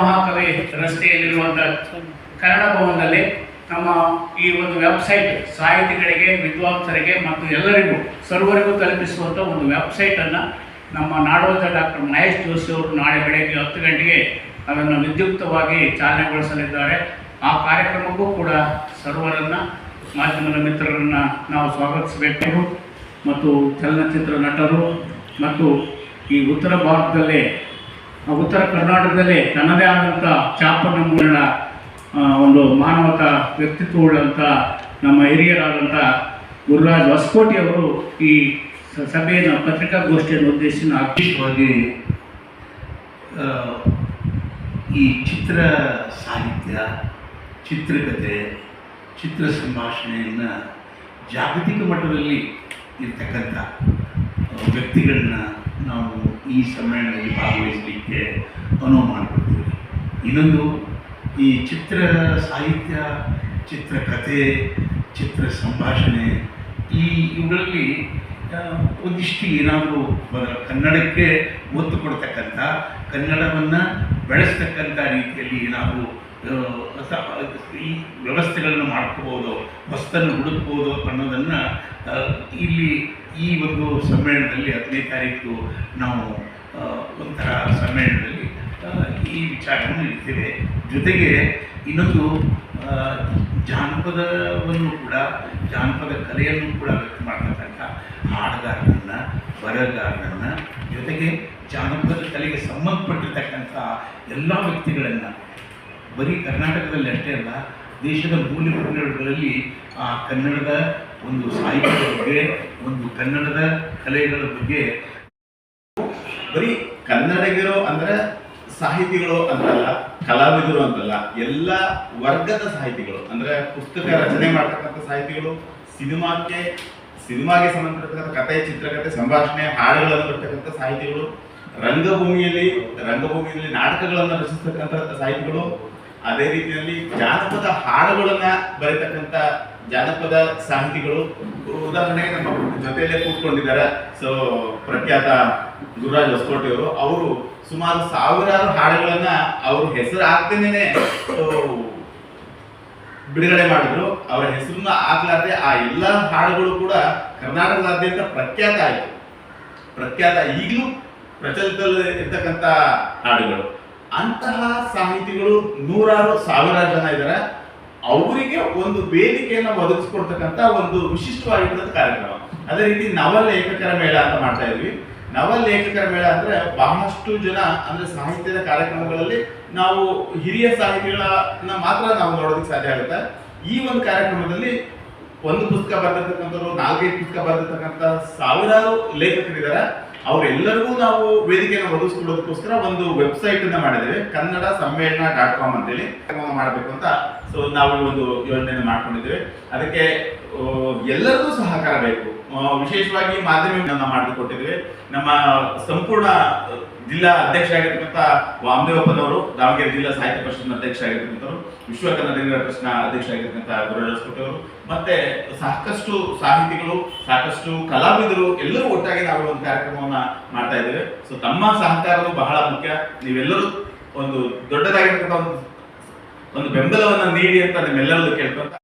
ಮಹಾಕವಿ ರಸ್ತೆಯಲ್ಲಿರುವಂಥ ಕನ್ನಡ ಭವನದಲ್ಲಿ ನಮ್ಮ ಈ ಒಂದು ವೆಬ್ಸೈಟ್ ಸಾಹಿತಿಗಳಿಗೆ, ವಿದ್ವಾಂಸರಿಗೆ ಮತ್ತು ಎಲ್ಲರಿಗೂ, ಸರ್ವರಿಗೂ ತಲುಪಿಸುವಂಥ ಒಂದು ವೆಬ್ಸೈಟನ್ನು ನಮ್ಮ ನಾಡೋಜ ಡಾಕ್ಟರ್ ಮಹೇಶ್ ಜೋಶಿ ಅವರು ನಾಳೆ ಬೆಳಗ್ಗೆ ಹತ್ತು ಗಂಟೆಗೆ ಅದನ್ನು ವಿದ್ಯುಕ್ತವಾಗಿ ಚಾಲನೆಗೊಳಿಸಲಿದ್ದಾರೆ. ಆ ಕಾರ್ಯಕ್ರಮಕ್ಕೂ ಕೂಡ ಸರ್ವರನ್ನು, ಮಾಧ್ಯಮದ ಮಿತ್ರರನ್ನು ನಾವು ಸ್ವಾಗತಿಸಬೇಕು. ಮತ್ತು ಚಲನಚಿತ್ರ ನಟರು ಮತ್ತು ಈ ಉತ್ತರ ಭಾರತದಲ್ಲೇ ಉತ್ತರ ಕರ್ನಾಟಕದಲ್ಲಿ ತನ್ನದೇ ಆದಂಥ ಚಾಪನ ಮೂಲ ಒಂದು ಮಾನವತ ವ್ಯಕ್ತಿತ್ವವುಳ್ಳಂಥ ನಮ್ಮ ಹಿರಿಯರಾದಂಥ ಗುರುರಾಜ್ ಹೊಸಕೋಟಿ ಅವರು ಈ ಸಭೆಯನ್ನು, ಪತ್ರಿಕಾಗೋಷ್ಠಿಯನ್ನು ಉದ್ದೇಶಿಸಿ ನಾವು ವಿಶೇಷವಾಗಿ ಈ ಚಿತ್ರ ಸಾಹಿತ್ಯ ಚಿತ್ರಕಥೆ ಚಿತ್ರ ಸಂಭಾಷಣೆಯನ್ನು ಜಾಗತಿಕ ಮಟ್ಟದಲ್ಲಿ ಇರ್ತಕ್ಕಂಥ ವ್ಯಕ್ತಿಗಳನ್ನ ನಾವು ಈ ಸಮ್ಮೇಳನದಲ್ಲಿ ಭಾಗವಹಿಸಲಿಕ್ಕೆ ಅನುವು ಮಾಡಿಕೊಡ್ತೀವಿ. ಇನ್ನೊಂದು, ಈ ಚಿತ್ರ ಸಾಹಿತ್ಯ ಚಿತ್ರಕಥೆ ಚಿತ್ರ ಸಂಭಾಷಣೆ, ಈ ಇವುಗಳಲ್ಲಿ ಒಂದಿಷ್ಟು ಏನಾದರೂ ಕನ್ನಡಕ್ಕೆ ಒತ್ತು ಕೊಡ್ತಕ್ಕಂಥ, ಕನ್ನಡವನ್ನು ಬೆಳೆಸ್ತಕ್ಕಂಥ ರೀತಿಯಲ್ಲಿ ಏನಾದರೂ ಈ ವ್ಯವಸ್ಥೆಗಳನ್ನು ಮಾಡ್ಕೋಬೋದು ಹೊಸತನ್ನು ಹುಡುಕ್ಬೋದು ಅನ್ನೋದನ್ನು ಇಲ್ಲಿ ಈ ಒಂದು ಸಮ್ಮೇಳನದಲ್ಲಿ ಹತ್ತನೇ ತಾರೀಕು ನಾವು ಒಂಥರ ಸಮ್ಮೇಳನದಲ್ಲಿ ಈ ವಿಚಾರವನ್ನು ಇಡ್ತೇವೆ. ಜೊತೆಗೆ ಇನ್ನೊಂದು ಜಾನಪದವನ್ನು ಕೂಡ, ಜಾನಪದ ಕಲೆಯನ್ನು ಕೂಡ ವ್ಯಕ್ತ ಮಾಡ್ತಕ್ಕಂಥ ಹಾಡುಗಾರರನ್ನು ಬರಹಗಾರರನ್ನ ಜೊತೆಗೆ ಜಾನಪದ ಕಲೆಗೆ ಸಂಬಂಧಪಟ್ಟಿರ್ತಕ್ಕಂಥ ಎಲ್ಲ ವ್ಯಕ್ತಿಗಳನ್ನು ಬರೀ ಕರ್ನಾಟಕದಲ್ಲಿ ಅಷ್ಟೇ ಅಲ್ಲ, ದೇಶದ ಮೂಲೆ ಮೂಲೆಗಳಲ್ಲಿ, ಆ, ಕನ್ನಡದ ಒಂದು ಸಾಹಿತ್ಯದ ಬಗ್ಗೆ, ಒಂದು ಕನ್ನಡದ ಕಲೆಗಳ ಬಗ್ಗೆ ಬರೀ ಕನ್ನಡಿಗರು ಅಂದ್ರೆ ಸಾಹಿತಿಗಳು ಅಂತಲ್ಲ ಕಲಾವಿದರು ಅಂತಲ್ಲ ಎಲ್ಲ ವರ್ಗದ ಸಾಹಿತಿಗಳು, ಅಂದ್ರೆ ಪುಸ್ತಕ ರಚನೆ ಮಾಡ್ತಕ್ಕಂಥ ಸಾಹಿತಿಗಳು, ಸಿನಿಮಾಕ್ಕೆ, ಸಿನಿಮಾಗೆ ಸಂಬಂಧಪಟ್ಟಂತ ಕಥೆ, ಚಿತ್ರಕಥೆ, ಸಂಭಾಷಣೆ, ಹಾಡುಗಳನ್ನು ಬರ್ತಕ್ಕಂಥ ಸಾಹಿತಿಗಳು, ರಂಗಭೂಮಿಯಲ್ಲಿ ರಂಗಭೂಮಿಯಲ್ಲಿ ನಾಟಕಗಳನ್ನು ರಚಿಸ್ತಕ್ಕಂಥ ಸಾಹಿತಿಗಳು ಅದೇ ರೀತಿಯಲ್ಲಿ ಜಾನಪದ ಹಾಡುಗಳನ್ನ ಬರೀತಕ್ಕಂತ ಜಾನಪದ ಸಾಹಿತಿಗಳು ಉದಾಹರಣೆಗೆ ನಮ್ಮ ಜೊತೆಯಲ್ಲೇ ಕೂತ್ಕೊಂಡಿದ್ದಾರೆ. ಸೊ ಪ್ರಖ್ಯಾತ ಗುರುರಾಜ್ ಹೊಸಕೋಟೆ ಅವರು ಅವರು ಸುಮಾರು ಸಾವಿರಾರು ಹಾಡುಗಳನ್ನ ಅವ್ರ ಹೆಸರು ಆಗ್ತೇನೆ ಬಿಡುಗಡೆ ಮಾಡಿದ್ರು. ಅವರ ಹೆಸರನ್ನ ಆಗ್ಲಾರ್ದೆ ಆ ಎಲ್ಲ ಹಾಡುಗಳು ಕೂಡ ಕರ್ನಾಟಕದಾದ್ಯಂತ ಪ್ರಖ್ಯಾತ ಆಯಿತು. ಪ್ರಖ್ಯಾತ ಈಗಲೂ ಪ್ರಚಲಿತದಲ್ಲಿ ಇರ್ತಕ್ಕಂಥ ಹಾಡುಗಳು. ಅಂತಹ ಸಾಹಿತಿಗಳು ನೂರಾರು ಸಾವಿರಾರು ಜನ ಇದ್ದಾರೆ. ಅವರಿಗೆ ಒಂದು ವೇದಿಕೆಯನ್ನು ಒದಗಿಸ್ಕೊಡ್ತಕ್ಕಂಥ ಒಂದು ವಿಶಿಷ್ಟವಾಗಿರ್ತಕ್ಕಂಥ ಕಾರ್ಯಕ್ರಮ. ಅದೇ ರೀತಿ ನವಲೇಖಕರ ಮೇಳ ಅಂತ ಮಾಡ್ತಾ ಇದ್ವಿ. ನವಲೇಖಕರ ಮೇಳ ಅಂದ್ರೆ ಬಹಳಷ್ಟು ಜನ ಅಂದ್ರೆ ಸಾಹಿತ್ಯದ ಕಾರ್ಯಕ್ರಮಗಳಲ್ಲಿ ನಾವು ಹಿರಿಯ ಸಾಹಿತಿಗಳನ್ನ ಮಾತ್ರ ನಾವು ನೋಡೋದಕ್ಕೆ ಸಾಧ್ಯ ಆಗುತ್ತೆ. ಈ ಒಂದು ಕಾರ್ಯಕ್ರಮದಲ್ಲಿ ಒಂದು ಪುಸ್ತಕ ಬರೆದಿರ್ತಕ್ಕಂಥವ್ರು, ನಾಲ್ಕೈದು ಪುಸ್ತಕ ಬರೆದಿರ್ತಕ್ಕಂಥ ಸಾವಿರಾರು ಲೇಖಕರಿದ್ದಾರೆ. ಅವರೆಲ್ಲರಿಗೂ ನಾವು ವೇದಿಕೆಯನ್ನು ಒದಗಿಸ್ಕೊಡೋದಕ್ಕೋಸ್ಕರ ಒಂದು ವೆಬ್ಸೈಟ್ ಅನ್ನ ಮಾಡಿದ್ದೇವೆ. ಕನ್ನಡ ಸಮ್ಮೇಳನ ಡಾಟ್ ಕಾಮ್ ಅಂತೇಳಿ. ಮಾಡಬೇಕು ಅಂತ ಸೊ ನಾವು ಒಂದು ಯೋಜನೆಯನ್ನು ಮಾಡ್ಕೊಂಡಿದ್ದೇವೆ. ಅದಕ್ಕೆ ಎಲ್ಲರಿಗೂ ಸಹಕಾರ ಬೇಕು. ವಿಶೇಷವಾಗಿ ಮಾಧ್ಯಮಗಳನ್ನ ಮಾಡಿಕೊಟ್ಟಿದ್ದೇವೆ ನಮ್ಮ ಸಂಪೂರ್ಣ ಜಿಲ್ಲಾ ಅಧ್ಯಕ್ಷ ಆಗಿರ್ತಕ್ಕಂಥ ವಾಮದೇವಪ್ಪನವರು, ದಾವಣಗೆರೆ ಜಿಲ್ಲಾ ಸಾಹಿತ್ಯ ಪರಿಷತ್ನ ಅಧ್ಯಕ್ಷ ಆಗಿರ್ತಕ್ಕಂಥವ್ರು ವಿಶ್ವ ಕನ್ನಡ ಪ್ರಶ್ನ ಅಧ್ಯಕ್ಷ ಆಗಿರ್ತಕ್ಕಂಥ ಗುರುರಾಜ್ ಅವರು ಮತ್ತೆ ಸಾಕಷ್ಟು ಸಾಹಿತಿಗಳು, ಸಾಕಷ್ಟು ಕಲಾವಿದರು, ಎಲ್ಲರೂ ಒಟ್ಟಾಗಿ ನಾವು ಒಂದು ಕಾರ್ಯಕ್ರಮವನ್ನ ಮಾಡ್ತಾ ಇದ್ದೇವೆ. ಸೊ ತಮ್ಮ ಸಹಕಾರವು ಬಹಳ ಮುಖ್ಯ. ನೀವೆಲ್ಲರೂ ಒಂದು ದೊಡ್ಡದಾಗಿರ್ತಕ್ಕಂಥ ಒಂದು ಒಂದು ಬೆಂಬಲವನ್ನ ನೀಡಿ ಅಂತ ನಿಮ್ಮೆಲ್ಲರಲ್ಲೂ ಕೇಳ್ಕೊಂತ